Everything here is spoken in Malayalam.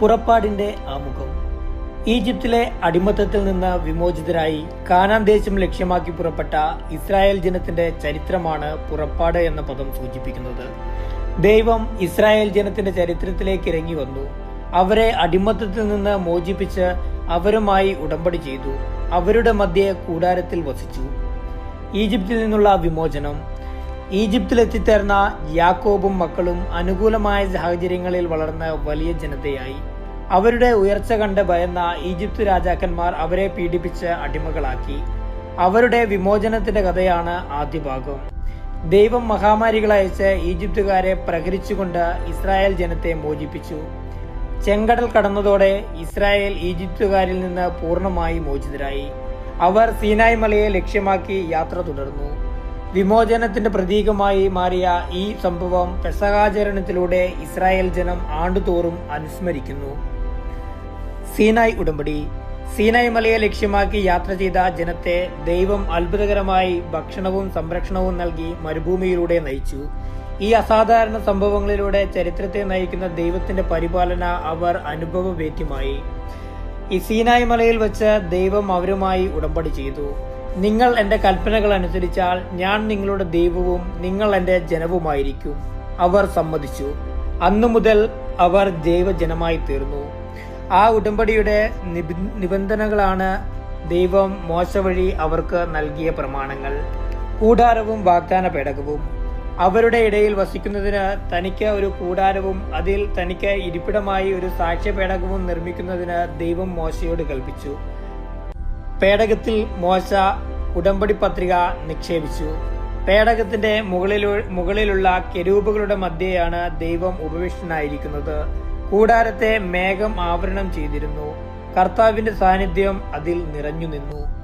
പുറപ്പാടിന്റെ ആമുഖം. ഈജിപ്തിലെ അടിമത്തത്തിൽ നിന്ന് വിമോചിതരായി കാനാൻ ദേശം ലക്ഷ്യമാക്കി പുറപ്പെട്ട ഇസ്രായേൽ ജനത്തിന്റെ ചരിത്രമാണ് പുറപ്പാട് എന്ന പദം സൂചിപ്പിക്കുന്നത്. ദൈവം ഇസ്രായേൽ ജനത്തിന്റെ ചരിത്രത്തിലേക്ക് ഇറങ്ങി വന്നു. അവരെ അടിമത്തത്തിൽ നിന്ന് മോചിപ്പിച്ച് അവരുമായി ഉടമ്പടി ചെയ്തു. അവരുടെ മധ്യ കൂടാരത്തിൽ വസിച്ചു. ഈജിപ്തിൽ നിന്നുള്ള വിമോചനം ഈജിപ്തിലെത്തിച്ചേർന്ന യാക്കോബും മക്കളും അനുകൂലമായ സാഹചര്യങ്ങളിൽ വളർന്ന വലിയ ജനതയായി. അവരുടെ ഉയർച്ച കണ്ട് ഭയന്ന ഈജിപ്ത് രാജാക്കന്മാർ അവരെ പീഡിപ്പിച്ച് അടിമകളാക്കി. അവരുടെ വിമോചനത്തിന്റെ കഥയാണ് ആദ്യ ഭാഗം. ദൈവം മഹാമാരികളയച്ച് ഈജിപ്തുകാരെ പ്രഹരിച്ചുകൊണ്ട് ഇസ്രായേൽ ജനത്തെ മോചിപ്പിച്ചു. ചെങ്കടൽ കടന്നതോടെ ഇസ്രായേൽ ഈജിപ്തുകാരിൽ നിന്ന് പൂർണമായി മോചിതരായി. അവർ സീനായ് മലയെ ലക്ഷ്യമാക്കി യാത്ര തുടർന്നു. വിമോചനത്തിന്റെ പ്രതീകമായി മാറിയ ഈ സംഭവം പെസകാചരണത്തിലൂടെ ഇസ്രായേൽ ജനം ആണ്ടുതോറും അനുസ്മരിക്കുന്നു. സീനായ് ഉടമ്പടി. സീനായ് മലയെ ലക്ഷ്യമാക്കി യാത്ര ചെയ്ത ജനത്തെ ദൈവം അത്ഭുതകരമായി ഭക്ഷണവും സംരക്ഷണവും നൽകി മരുഭൂമിയിലൂടെ നയിച്ചു. ഈ അസാധാരണ സംഭവങ്ങളിലൂടെ ചരിത്രത്തെ നയിക്കുന്ന ദൈവത്തിന്റെ പരിപാലന അവർ അനുഭവവേദ്യമായി. ഈ സീനായ് മലയിൽ വെച്ച് ദൈവം അവരുമായി ഉടമ്പടി ചെയ്തു. നിങ്ങൾ എന്റെ കൽപ്പനകൾ അനുസരിച്ചാൽ ഞാൻ നിങ്ങളുടെ ദൈവവും നിങ്ങൾ എന്റെ ജനവുമായിരിക്കും. അവർ സമ്മതിച്ചു. അന്നു മുതൽ അവർ ദൈവജനമായി തീർന്നു. ആ ഉടമ്പടിയുടെ നിബ- നിബന്ധനകളാണ് ദൈവം മോശ വഴി അവർക്ക് നൽകിയ പ്രമാണങ്ങൾ. കൂടാരവും വാഗ്ദാന പേടകവും. അവരുടെ ഇടയിൽ വസിക്കുന്നതിന് തനിക്ക് ഒരു കൂടാരവും അതിൽ തനിക്ക് ഇരിപ്പിടമായി ഒരു സാക്ഷ്യപേടകവും നിർമ്മിക്കുന്നതിന് ദൈവം മോശയോട് കൽപ്പിച്ചു. പേടകത്തിൽ മോശ ഉടമ്പടി പത്രിക നിക്ഷേപിച്ചു. പേടകത്തിന്റെ മുകളിലു മുകളിലുള്ള കെരൂബുകളുടെ മധ്യയാണ് ദൈവം ഉപവിഷ്ടനായിരിക്കുന്നത്. കൂടാരത്തെ മേഘം ആവരണം ചെയ്തിരുന്നു. കർത്താവിന്റെ സാന്നിധ്യം അതിൽ നിറഞ്ഞു നിന്നു